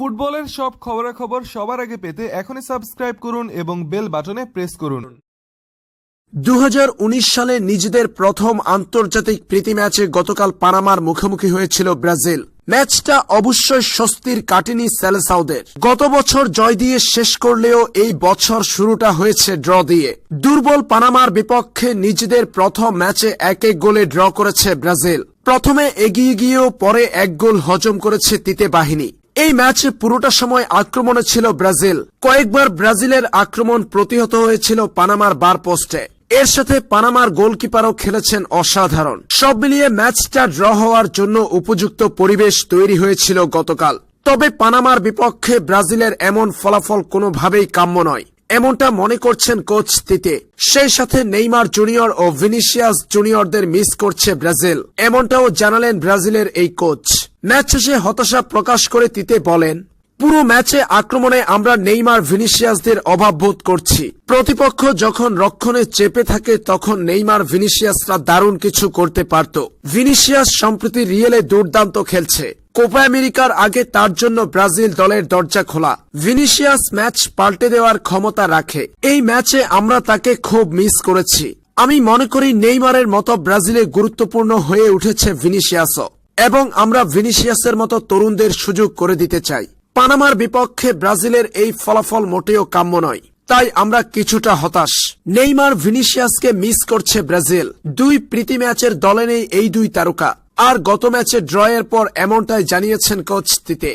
ফুটবলের সব খবরাখবর সবার আগে পেতে এখনই সাবস্ক্রাইব করুন এবং বেল বাটনে প্রেস করুন। দুহাজার উনিশ সালে নিজেদের প্রথম আন্তর্জাতিক প্রীতি ম্যাচে গতকাল পানামার মুখোমুখি হয়েছিল ব্রাজিল। ম্যাচটা অবশ্যই স্বস্তির কাটেনি সেলেসাউদের। গত বছর জয় দিয়ে শেষ করলেও এই বছর শুরুটা হয়েছে ড্র দিয়ে। দুর্বল পানামার বিপক্ষে নিজেদের প্রথম ম্যাচে এক এক গোলে ড্র করেছে ব্রাজিল। প্রথমে এগিয়ে গিয়েও পরে এক গোল হজম করেছে তিতে বাহিনী। এই ম্যাচে পুরোটা সময় আক্রমণে ছিল ব্রাজিল। কয়েকবার ব্রাজিলের আক্রমণ প্রতিহত হয়েছিল পানামার বার পোস্টে। এর সাথে পানামার গোলকিপারও খেলেছেন অসাধারণ। সব মিলিয়ে ম্যাচটা ড্র হওয়ার জন্য উপযুক্ত পরিবেশ তৈরি হয়েছিল গতকাল। তবে পানামার বিপক্ষে ব্রাজিলের এমন ফলাফল কোনোভাবেই কাম্য নয়। এমনটা মনে করছেন কোচ তিতে। সেই সাথে নেইমার জুনিয়র ও ভিনিসিয়াস জুনিয়রদের মিস করছে ব্রাজিল। এমনটাও জানালেন ব্রাজিলের এই কোচ। ম্যাচ শেষে হতাশা প্রকাশ করে তিতে বলেন, পুরো ম্যাচে আক্রমণে আমরা নেইমার ভিনিসিয়াসদের অভাব বোধ করছি। প্রতিপক্ষ যখন রক্ষণে চেপে থাকে, তখন নেইমার ভিনিসিয়াসরা দারুণ কিছু করতে পারত। ভিনিসিয়াস সম্প্রতি রিয়েলে দুর্দান্ত খেলছে। কোপা আমেরিকার আগে তার জন্য ব্রাজিল দলের দরজা খোলা। ভিনিসিয়াস ম্যাচ পাল্টে দেওয়ার ক্ষমতা রাখে। এই ম্যাচে আমরা তাকে খুব মিস করেছি। আমি মনে করি নেইমারের মতো ব্রাজিলে গুরুত্বপূর্ণ হয়ে উঠেছে ভিনিসিয়াসও। এবং আমরা ভিনিসিয়াসের মতো তরুণদের সুযোগ করে দিতে চাই। পানামার বিপক্ষে ব্রাজিলের এই ফলাফল মোটেও কাম্য নয়। তাই আমরা কিছুটা হতাশ। নেইমার ভিনিসিয়াসকে মিস করছে ব্রাজিল। দুই প্রীতি ম্যাচের দলে নেই এই দুই তারকা। আর গত ম্যাচে ড্রয়ের পর এমনটাই জানিয়েছেন কোচ তিতে।